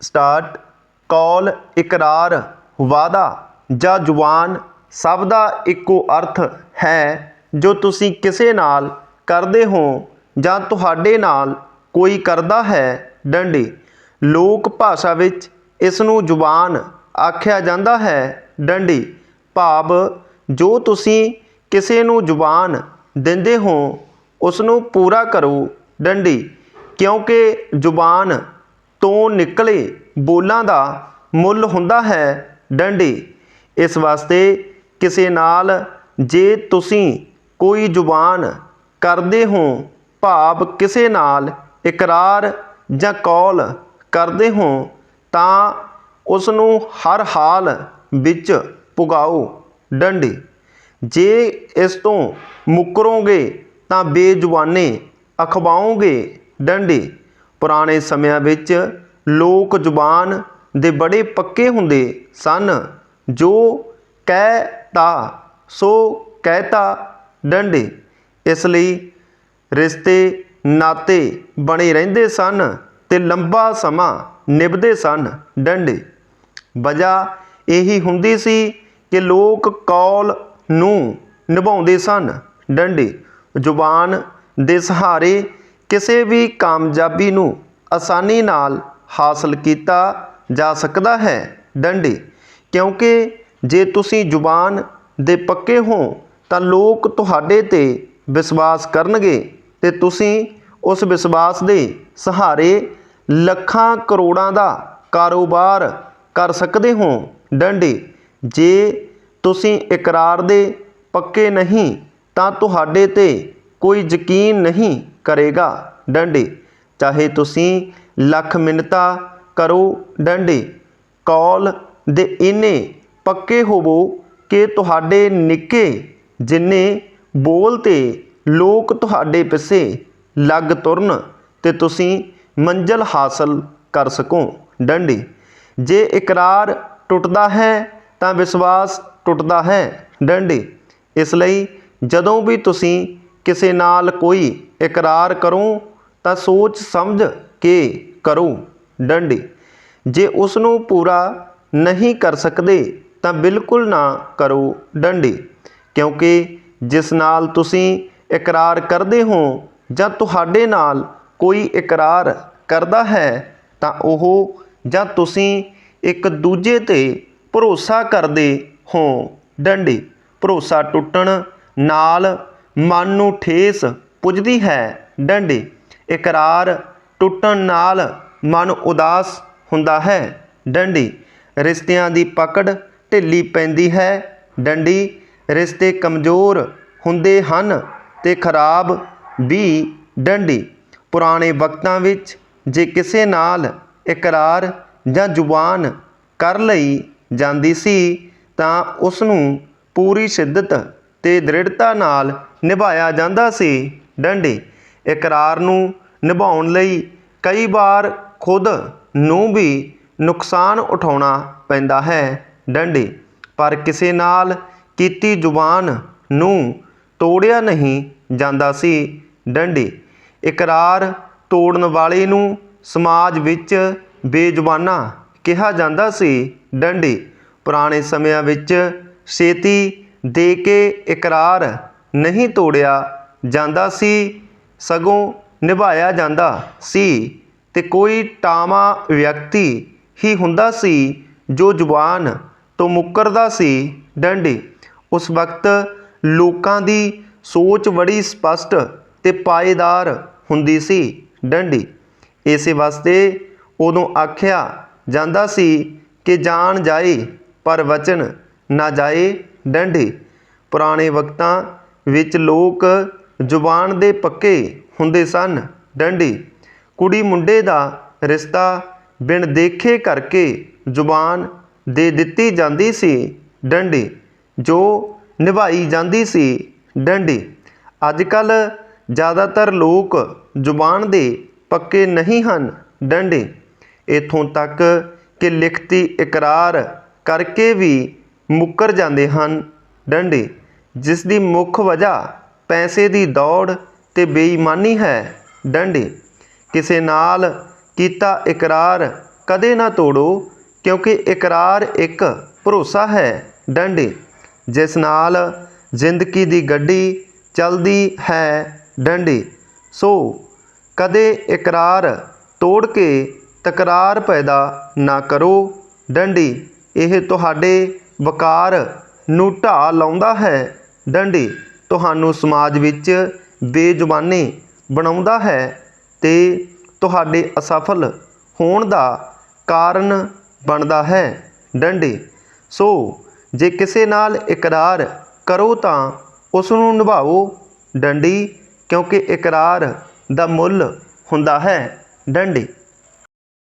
Start call, ਇਕਰਾਰ, ਵਾਅਦਾ ਜਾਂ ਜ਼ੁਬਾਨ ਸਭ ਦਾ ਇੱਕੋ ਅਰਥ ਹੈ ਜੋ ਤੁਸੀਂ ਕਿਸੇ ਨਾਲ ਕਰਦੇ ਹੋ ਜਾਂ ਤੁਹਾਡੇ ਨਾਲ ਕੋਈ ਕਰਦਾ ਹੈ ਡੰਡੀ। ਲੋਕ ਭਾਸ਼ਾ ਵਿੱਚ ਇਸ ਨੂੰ ਜ਼ੁਬਾਨ ਆਖਿਆ ਜਾਂਦਾ ਹੈ ਡੰਡੀ। ਭਾਵ, ਜੋ ਤੁਸੀਂ ਕਿਸੇ ਨੂੰ ਜ਼ੁਬਾਨ ਦਿੰਦੇ ਹੋ, ਉਸ ਨੂੰ ਪੂਰਾ ਕਰੋ ਡੰਡੀ। ਕਿਉਂਕਿ ਜ਼ੁਬਾਨ ਤੋਂ ਨਿਕਲੇ ਬੋਲਾਂ ਦਾ ਮੁੱਲ ਹੁੰਦਾ ਹੈ ਡੰਡੇ। ਇਸ ਵਾਸਤੇ ਕਿਸੇ ਨਾਲ ਜੇ ਤੁਸੀਂ ਕੋਈ ਜ਼ੁਬਾਨ ਕਰਦੇ ਹੋ, ਭਾਵ ਕਿਸੇ ਨਾਲ ਇਕਰਾਰ ਜਾਂ ਕੌਲ ਕਰਦੇ ਹੋ, ਤਾਂ ਉਸ ਨੂੰ ਹਰ ਹਾਲ ਵਿੱਚ ਪੁਗਾਓ ਡੰਡੇ। ਜੇ ਇਸ ਤੋਂ ਮੁਕਰੋਗੇ, ਤਾਂ ਬੇਜ਼ੁਬਾਨੇ ਅਖਵਾਓਗੇ ਡੰਡੇ। ਪੁਰਾਣੇ ਸਮਿਆਂ ਵਿੱਚ ਲੋਕ ਜ਼ੁਬਾਨ ਦੇ ਬੜੇ ਪੱਕੇ ਹੁੰਦੇ ਸਨ। ਜੋ ਕਹਿ ਤਾ, ਸੋ ਕਹਿ ਤਾ ਡੰਡੇ। ਇਸ ਲਈ ਰਿਸ਼ਤੇ ਨਾਤੇ ਬਣੇ ਰਹਿੰਦੇ ਸਨ ਤੇ ਲੰਬਾ ਸਮਾਂ ਨਿਭਦੇ ਸਨ ਡੰਡੇ। ਵਜ੍ਹਾ ਇਹੀ ਹੁੰਦੀ ਸੀ ਕਿ ਲੋਕ ਕੌਲ ਨੂੰ ਨਿਭਾਉਂਦੇ ਸਨ ਡੰਡੇ। ਜ਼ੁਬਾਨ ਦੇ ਸਹਾਰੇ ਕਿਸੇ ਵੀ ਕਾਮਯਾਬੀ ਨੂੰ ਆਸਾਨੀ ਨਾਲ ਹਾਸਲ ਕੀਤਾ ਜਾ ਸਕਦਾ ਹੈ। ਡੰਡੇ, ਕਿਉਂਕਿ ਜੇ ਤੁਸੀਂ ਜ਼ੁਬਾਨ ਦੇ ਪੱਕੇ ਹੋ ਤਾਂ ਲੋਕ ਤੁਹਾਡੇ ਤੇ ਵਿਸ਼ਵਾਸ ਕਰਨਗੇ ਤੇ ਤੁਸੀਂ ਉਸ ਵਿਸ਼ਵਾਸ ਦੇ ਸਹਾਰੇ ਲੱਖਾਂ ਕਰੋੜਾਂ ਦਾ ਕਾਰੋਬਾਰ ਕਰ ਸਕਦੇ ਹੋ। ਡੰਡੇ, ਜੇ ਤੁਸੀਂ ਇਕਰਾਰ ਦੇ ਪੱਕੇ ਨਹੀਂ, ਤਾਂ ਤੁਹਾਡੇ ਤੇ ਕੋਈ ਯਕੀਨ ਨਹੀਂ। ਕਰੇਗਾ ਡੰਡੇ। ਚਾਹੇ ਤੁਸੀਂ ਲੱਖ ਮਿੰਨਤਾਂ ਕਰੋ ਡੰਡੇ, ਕੌਲ ਦੇ ਇੰਨੇ ਪੱਕੇ ਹੋਵੋ ਕਿ ਤੁਹਾਡੇ ਨਿੱਕੇ ਜਿੰਨੇ ਬੋਲ ਤੇ ਲੋਕ ਤੁਹਾਡੇ ਪਿੱਛੇ ਲੱਗ ਤੁਰਨ ਤੇ ਤੁਸੀਂ ਮੰਜ਼ਲ ਹਾਸਲ ਕਰ ਸਕੋ ਡੰਡੇ। ਜੇ ਇਕਰਾਰ ਟੁੱਟਦਾ ਹੈ ਤਾਂ ਵਿਸ਼ਵਾਸ ਟੁੱਟਦਾ ਹੈ ਡੰਡੇ। ਇਸ ਲਈ ਜਦੋਂ ਵੀ ਤੁਸੀਂ ਕਿਸੇ ਨਾਲ ਕੋਈ ਇਕਰਾਰ ਕਰੋ ਤਾਂ ਸੋਚ ਸਮਝ ਕੇ ਕਰੋ, ਡੰਡੀ। ਜੇ ਉਸ ਨੂੰ ਪੂਰਾ ਨਹੀਂ ਕਰ ਸਕਦੇ ਤਾਂ ਬਿਲਕੁਲ ਨਾ ਕਰੋ, ਡੰਡੀ, ਕਿਉਂਕਿ ਜਿਸ ਨਾਲ ਤੁਸੀਂ ਇਕਰਾਰ ਕਰਦੇ ਹੋ ਜਾਂ ਤੁਹਾਡੇ ਨਾਲ ਕੋਈ ਇਕਰਾਰ ਕਰਦਾ ਹੈ ਤਾਂ ਉਹ ਜਾਂ ਤੁਸੀਂ ਇੱਕ ਦੂਜੇ ਤੇ ਭਰੋਸਾ ਕਰਦੇ ਹੋ, ਡੰਡੀ। ਭਰੋਸਾ ਟੁੱਟਣ ਨਾਲ ਮਨ ਨੂੰ ਠੇਸ ਪੁੱਜਦੀ ਹੈ। ਡੰਡੀ, ਇਕਰਾਰ ਟੁੱਟਣ ਨਾਲ ਮਨ ਉਦਾਸ ਹੁੰਦਾ ਹੈ। ਡੰਡੀ, ਰਿਸ਼ਤਿਆਂ ਦੀ ਪਕੜ ਢਿੱਲੀ ਪੈਂਦੀ ਹੈ। ਡੰਡੀ, ਰਿਸ਼ਤੇ ਕਮਜ਼ੋਰ ਹੁੰਦੇ ਹਨ ਤੇ ਖਰਾਬ ਵੀ। ਡੰਡੀ, ਪੁਰਾਣੇ ਵਕਤਾਂ ਵਿੱਚ ਜੇ ਕਿਸੇ ਨਾਲ ਇਕਰਾਰ ਜਾਂ ਜ਼ੁਬਾਨ ਕਰ ਲਈ ਜਾਂਦੀ ਸੀ ਤਾਂ ਉਸ ਨੂੰ ਪੂਰੀ ਸ਼ਿੱਦਤ ਤੇ ਦ੍ਰਿੜਤਾ ਨਾਲ ਨਿਭਾਇਆ ਜਾਂਦਾ ਸੀ। ਡੰਡੀ ਇਕਰਾਰ ਨੂੰ ਨਿਭਾਉਣ ਲਈ ਕਈ ਵਾਰ ਖੁਦ ਨੂੰ ਵੀ ਨੁਕਸਾਨ ਉਠਾਉਣਾ ਪੈਂਦਾ ਹੈ। ਡੰਡੀ ਪਰ ਕਿਸੇ ਨਾਲ ਕੀਤੀ ਜ਼ੁਬਾਨ ਨੂੰ ਤੋੜਿਆ ਨਹੀਂ ਜਾਂਦਾ ਸੀ। ਡੰਡੀ ਇਕਰਾਰ ਤੋੜਨ ਵਾਲੇ ਨੂੰ ਸਮਾਜ ਵਿੱਚ ਬੇਜ਼ੁਬਾਨਾ ਕਿਹਾ ਜਾਂਦਾ ਸੀ। ਡੰਡੀ ਪੁਰਾਣੇ ਸਮਿਆਂ ਵਿੱਚ ਛੇਤੀ ਦੇ ਕੇ ਇਕਰਾਰ ਨਹੀਂ ਤੋੜਿਆ ਜਾਂਦਾ ਸੀ, ਸਗੋਂ ਨਿਭਾਇਆ ਜਾਂਦਾ ਸੀ ਤੇ ਕੋਈ ਟਾਵਾਂ ਵਿਅਕਤੀ ਹੀ ਹੁੰਦਾ ਸੀ ਜੋ ਜ਼ੁਬਾਨ ਤੋਂ ਮੁੱਕਰਦਾ ਸੀ। ਡੰਡੀ, ਉਸ ਵਕਤ ਲੋਕਾਂ ਦੀ ਸੋਚ ਬੜੀ ਸਪਸ਼ਟ ਤੇ ਪਾਏਦਾਰ ਹੁੰਦੀ ਸੀ। ਡੰਡੀ, ਇਸੇ ਵਾਸਤੇ ਉਦੋਂ ਆਖਿਆ ਜਾਂਦਾ ਸੀ ਕਿ ਜਾਣ ਜਾਏ ਪਰ ਵਚਨ ਨਾ ਜਾਏ ਡੰਡੀ। ਪੁਰਾਣੇ ਵਕਤਾਂ ਵਿੱਚ ਲੋਕ ਜ਼ੁਬਾਨ ਦੇ ਪੱਕੇ ਹੁੰਦੇ ਸਨ, ਡੰਡੀ। ਕੁੜੀ ਮੁੰਡੇ ਦਾ ਰਿਸ਼ਤਾ ਬਿਨ ਦੇਖੇ ਕਰਕੇ ਜ਼ੁਬਾਨ ਦੇ ਦਿੱਤੀ ਜਾਂਦੀ ਸੀ, ਡੰਡੀ। ਜੋ ਨਿਭਾਈ ਜਾਂਦੀ ਸੀ, ਡੰਡੀ। ਅੱਜ ਕੱਲ ਜ਼ਿਆਦਾਤਰ ਲੋਕ ਜ਼ੁਬਾਨ ਦੇ ਪੱਕੇ ਨਹੀਂ ਹਨ, ਡੰਡੇ। ਇੱਥੋਂ ਤੱਕ ਕਿ ਲਿਖਤੀ ਇਕਰਾਰ ਕਰਕੇ ਵੀ ਮੁੱਕਰ ਜਾਂਦੇ ਹਨ। ਡੰਡੇ, ਜਿਸ ਦੀ ਮੁੱਖ ਵਜ੍ਹਾ ਪੈਸੇ ਦੀ ਦੌੜ ਅਤੇ ਬੇਈਮਾਨੀ ਹੈ। ਡੰਡੇ, ਕਿਸੇ ਨਾਲ ਕੀਤਾ ਇਕਰਾਰ ਕਦੇ ਨਾ ਤੋੜੋ, ਕਿਉਂਕਿ ਇਕਰਾਰ ਇੱਕ ਭਰੋਸਾ ਹੈ। ਡੰਡੇ, ਜਿਸ ਨਾਲ ਜ਼ਿੰਦਗੀ ਦੀ ਗੱਡੀ ਚੱਲਦੀ ਹੈ। ਡੰਡੀ, ਸੋ ਕਦੇ ਇਕਰਾਰ ਤੋੜ ਕੇ ਤਕਰਾਰ ਪੈਦਾ ਨਾ ਕਰੋ। ਡੰਡੀ, ਇਹ ਤੁਹਾਡੇ ਵਕਾਰ ਨੂੰ ਢਾਹ ਲਾਉਂਦਾ ਹੈ। ਡੰਡੀ ਤੁਹਾਨੂੰ ਸਮਾਜ ਵਿੱਚ ਬੇਜ਼ੁਬਾਨੀ ਬਣਾਉਂਦਾ ਹੈ ਤੇ ਤੁਹਾਡੇ ਅਸਫਲ ਹੋਣ ਦਾ ਕਾਰਨ ਬਣਦਾ ਹੈ। ਡੰਡੀ, ਸੋ ਜੇ ਕਿਸੇ ਨਾਲ ਇਕਰਾਰ ਕਰੋ ਤਾਂ ਉਸ ਨੂੰ ਨਿਭਾਓ। ਡੰਡੀ, ਕਿਉਂਕਿ ਇਕਰਾਰ ਦਾ ਮੁੱਲ ਹੁੰਦਾ ਹੈ। ਡੰਡੀ